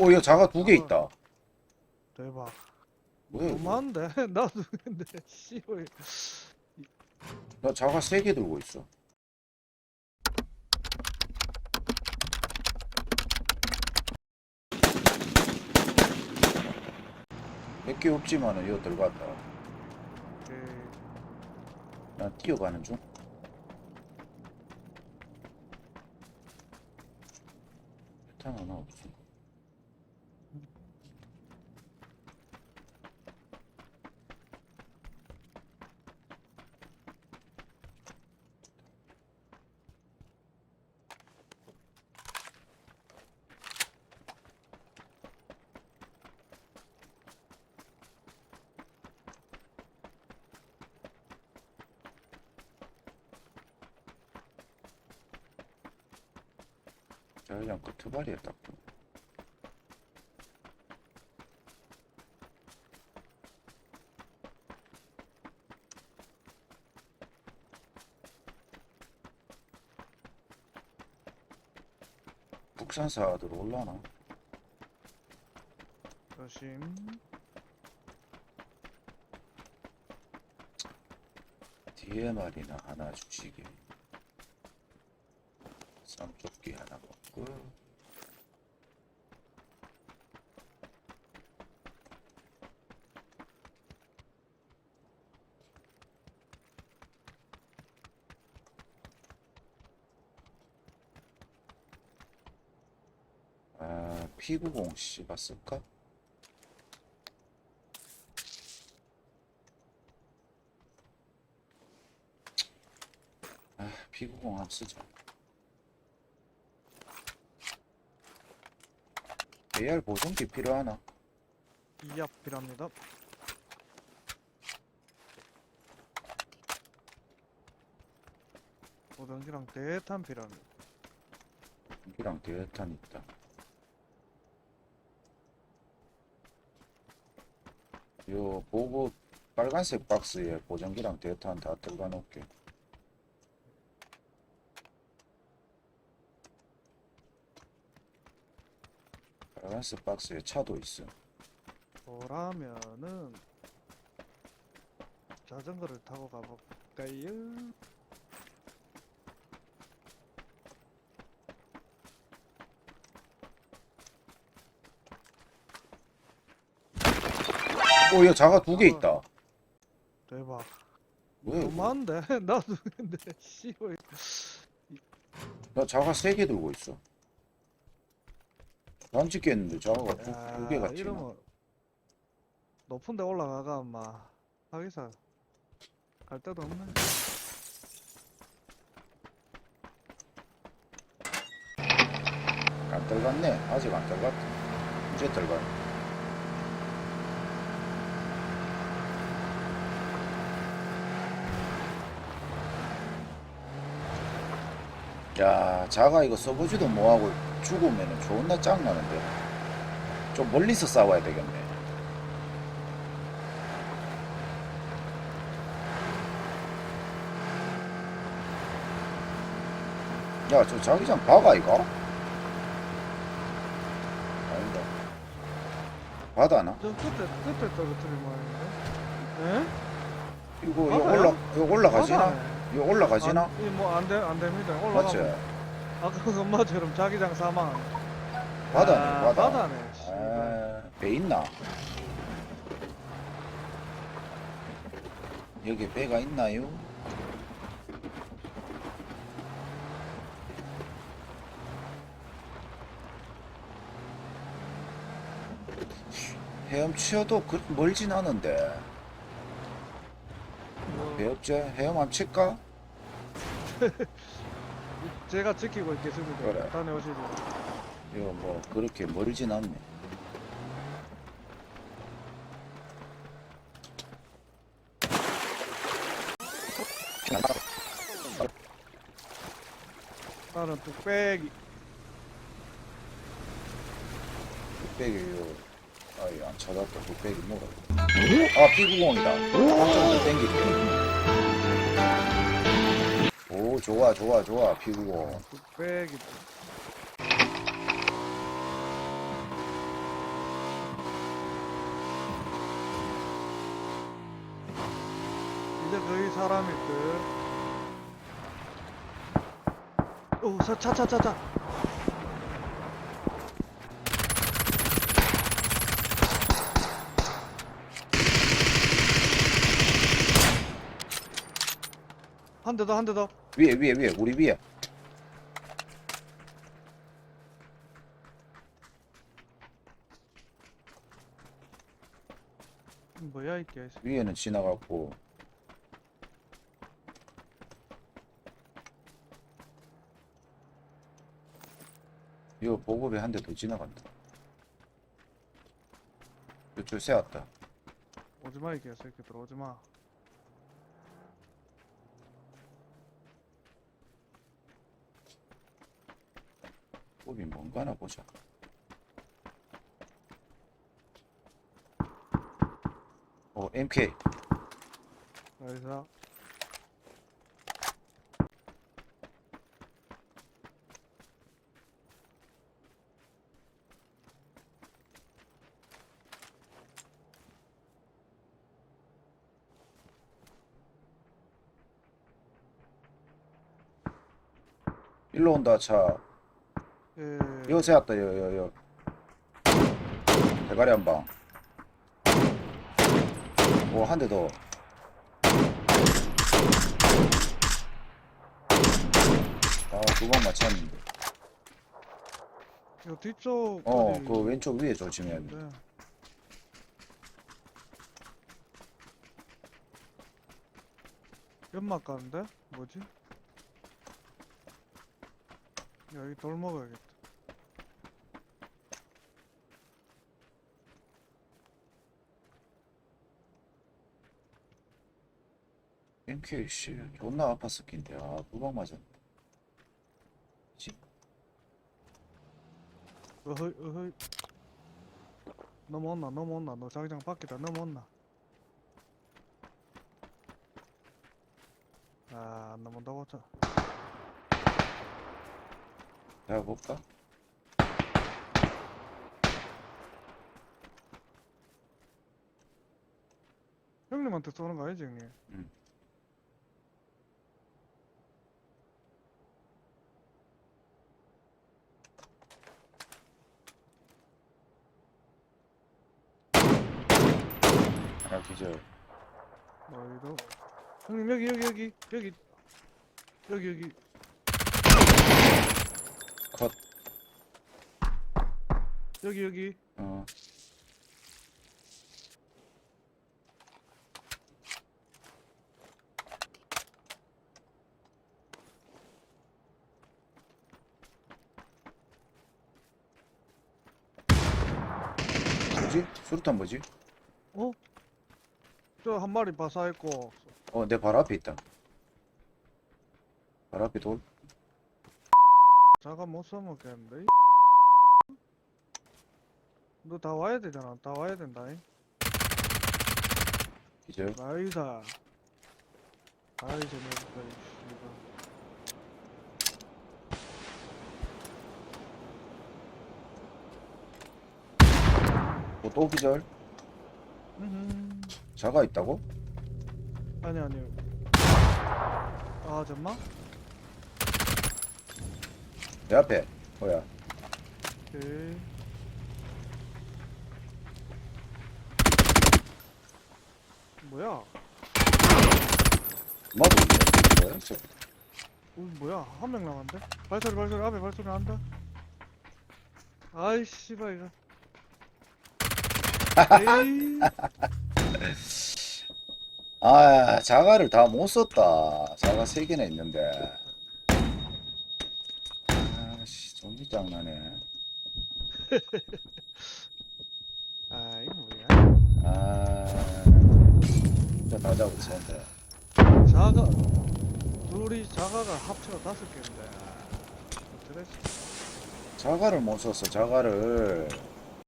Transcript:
어, 야, 자가 두 개 있다. 대박. 뭐야, 이거? 너무한데? 나도 근데 씨발. 나 자가 세 개 들고 있어. 몇 개 없지만은 이거 들어갔다. 그난 뛰어가는 중. 탄 하나 없어. 자, 그냥 끝트발이야, 딱. 북산사들 올라나? 조심. 뒤에 말이나 하나 주시게. 쌈쪽기 하나 먹 고. 아, 피구공 씹었을까? 아, 피구공 한번 쓰자. AR 보정기 필요하나? 이압 필요합니다. 보정기랑 대탄 필요합니다. 여기랑 대탄 있다. 요 보고 빨간색 박스에 보정기랑 대탄 다 들어가 놓을게. 빨간색 박스에 차도 있어. 그러면은 자전거를 타고 가볼까요? 오, 야, 자가 두 개 있다. 대박. 뭐야, 이거? 너무한데? 나도 근데 씨발. 나 자가 세 개 들고 있어. 안 찍겠는데 자가가 두, 두 개가 찍나? 이러면 높은 데 올라가가 아마 하기사 갈 데도 없네. 안 들어갔네. 아직 안 들어갔다. 이제 들어가. 야, 자가 이거 써보지도 뭐하고 죽으면은 존나 짱나는데. 좀 멀리서 싸워야 되겠네. 야, 저 자기장 박아, 이거? 아니다. 바다나? 저 끝에 끝에 떨어뜨릴 모양인데. 이거, 이거 바다야? 올라, 이거 올라가지나? 바다네. 이거 올라가지나? 뭐안돼 안 됩니다. 맞지? 올라가. 아까 그 엄마처럼 자기장 사망. 바다네, 아, 바다. 바다네. 씨발. 아, 배 있나? 여기 배가 있나요? 헤엄치어도 그 멀진 않은데 뭐, 배업제 헤엄 한번 칠까? 제가 지키고 있겠습니다. 그래. 다녀오시죠. 이거 뭐 그렇게 멀진 않네 나는 뚝배기. 뚝배기요 아이 안 찾았다 뚝배기 뭐라 아 피구공이다 한점더 땡길게 좋아 좋아 좋아 피구공 백이 이제 거의 사람 있듯. 오, 차차차차. 한 대 더, 한 대 더. 위에 위에 위에 우리 위에 뭐야, 이 개새. 위에는 지나갔고 요 보급에 한 대 더 지나간다 요쪽 세웠다 오지마, 이 개새끼들, 오지마. 보급이 뭔가나 보자. 어 MK 나이스. 일로 온다 차 예. 요 세웠다 요요요 대가리 한방 오 한 대더 아두 방 맞췄는데 요 뒤쪽. 어 어디- 그 왼쪽 위에 조심해야 돼 네. 연막 가는데? 뭐지? 여기 돌 먹어야겠다. MK 씨 존나 아팠을 낀데 아두 방 맞았네 씨, 어허이, 어허이. 넘어온나, 넘어온나. 너 자기장 밖이다, 넘어온나. 아, 안 넘어온다고 자. 내가 볼까? 형님한테 쏘는 거 아니지, 형님? 응. 하나 기절 너희도. 형님, 여기, 여기, 여기, 여기. 여기, 여기. 컷 여기, 여기. 어. 뭐지? 수류탄 뭐지? 어? 저 한 마리 바사했고 어, 내 발 앞에 있다. 발 앞에 돌. 자가 못 써먹겠는데? 너 다 와야 되잖아. 다 와야 된다. 잉 기절. 나이다. 아이 재밌다. 이 씨발. 어, 또 기절. 음흠. 자가 있다고? 아니 아니. 아 잠만. 내 앞에. 뭐야? 오케이. 뭐야? 마도 있네. 뭐야? 저, 어, 뭐야? 한 명 남았는데? 발소리 발소리 앞에 발소리 난다. 아이 씨발 이거. 에이. 아, 자가를 다 못 썼다. 자가 세 개나 있는데. 아씨, 좀비 장난해. 아 이거 뭐야? 아, 진짜 다 잡았었는데. 자가 둘이 자가가 합쳐가 다섯 개인데. 그랬어. 자가를 못 썼어, 자가를.